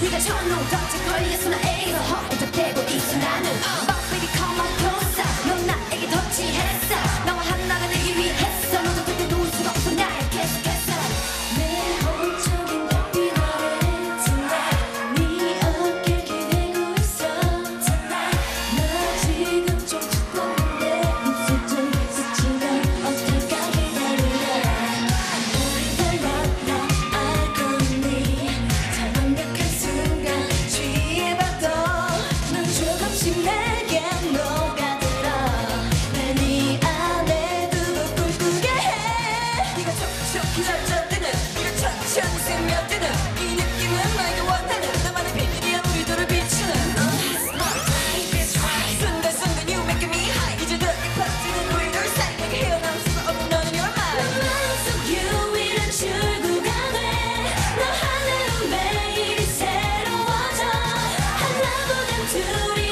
네가 전농 덕지 걸렸어 나 애가 헛 부탁되고 있어 나는. Judy.